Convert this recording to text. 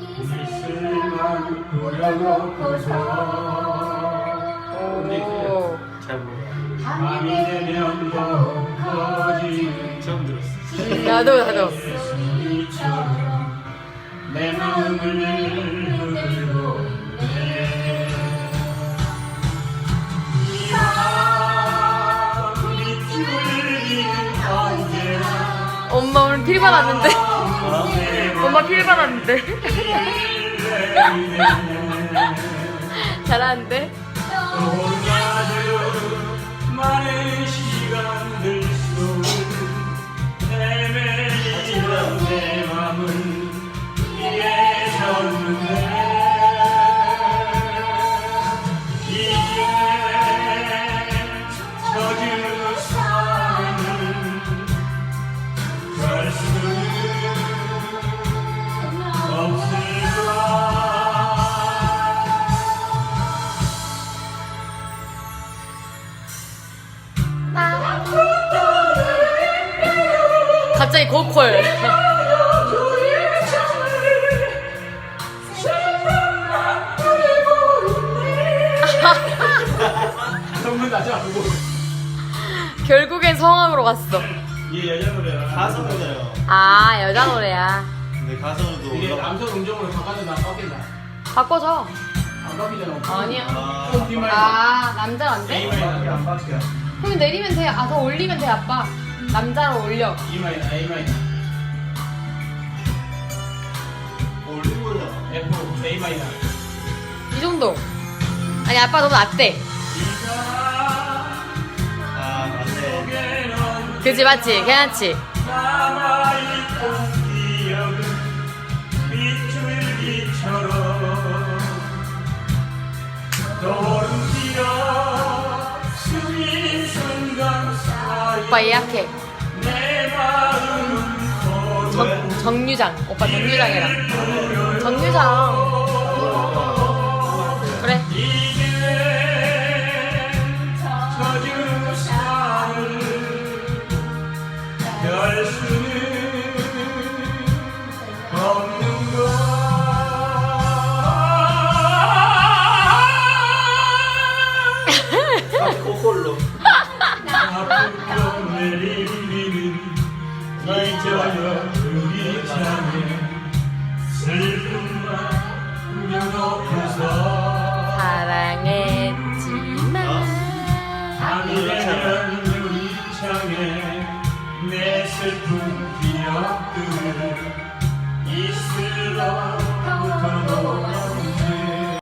이슬만 뿌려놓고서. 잘. 밤이 되면 처음 들었어. 나도 나도. 내 마음을 필 받았는데. 엄마 필 받았는데. 잘하는데? 많은 시간들 속 갑자기 고퀄. 한번 나지 않고 결국엔 성악으로 갔어. 이게 여자 노래라 가성이잖아요. 아, 여자 노래야. 근데 가성도 이게 올라가. 남성 음정으로 바꿔도 나 꺾인다 바꿔줘. 안 꺾이잖아 아니야. 아, 아, 남자 안 돼? 안 바뀌어 그럼 내리면 돼. 아, 더 올리면 돼, 아빠. 남자로 올려. E 마이너 A 마이너 거잖아. F A 마이너 이 정도. 아니, 아빠 너무 낮대. 아, 맞네. 그지, 맞지? 괜찮지? 남아있던 오빠 예약해. 정, 정류장. 오빠 정류장이라. 정류장. 사랑했지만. 밤이 되면 유리창에 내 슬픈 기억